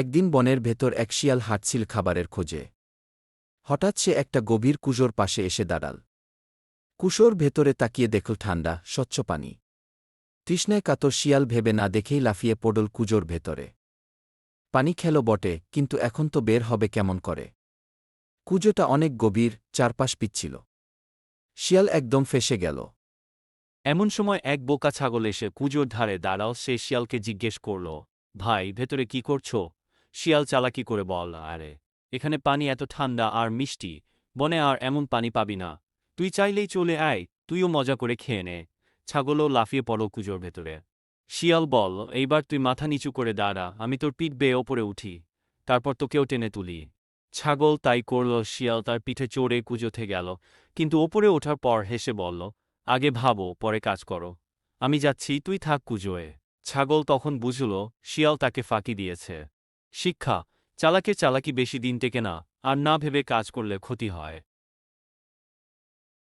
একদিন বনের ভেতর এক শিয়াল হাঁটছিল খাবারের খোঁজে। হঠাৎ সে একটা গভীর কুজোর পাশে এসে দাঁড়াল। কুশোর ভেতরে তাকিয়ে দেখল ঠান্ডা, স্বচ্ছ পানি। তৃষ্ণায় কাতর শিয়াল ভেবে না দেখেই লাফিয়ে পড়ল কুজোর ভেতরে। পানি খেল বটে, কিন্তু এখন তো বের হবে কেমন করে? কুজোটা অনেক গভীর, চারপাশ পিচ্ছিল। শিয়াল একদম ফেসে গেল। এমন সময় এক বোকা ছাগল এসে কুজোর ধারে দাঁড়াও সে শিয়ালকে জিজ্ঞেস করল, ভাই, ভেতরে কি করছ? শিয়াল চালাকি করে বল, আরে, এখানে পানি এত ঠান্ডা আর মিষ্টি, বনে আর এমন পানি পাবি না। তুই চাইলেই চলে আয়, তুইও মজা করে খেয়ে নে। ছাগলও লাফিয়ে পড়ো কুজোর ভেতরে। শিয়াল বল, এইবার তুই মাথা নিচু করে দাঁড়া, আমি তোর পিঠ বেয়ে ওপরে উঠি। তারপর তোকেও টেনে তুলি। ছাগল তাই করল, শিয়াল তার পিঠে চড়ে কুজোতে গেল, কিন্তু ওপরে ওঠার পর হেসে বলল, আগে ভাবো, পরে কাজ করো। আমি যাচ্ছি, তুই থাক কুজোয়ে। ছাগল তখন বুঝল, শিয়াল তাকে ফাঁকি দিয়েছে। শিক্ষা চালাকে চালাকি বেশি দিন টেকে না আর না ভেবে কাজ করলে ক্ষতি হয়।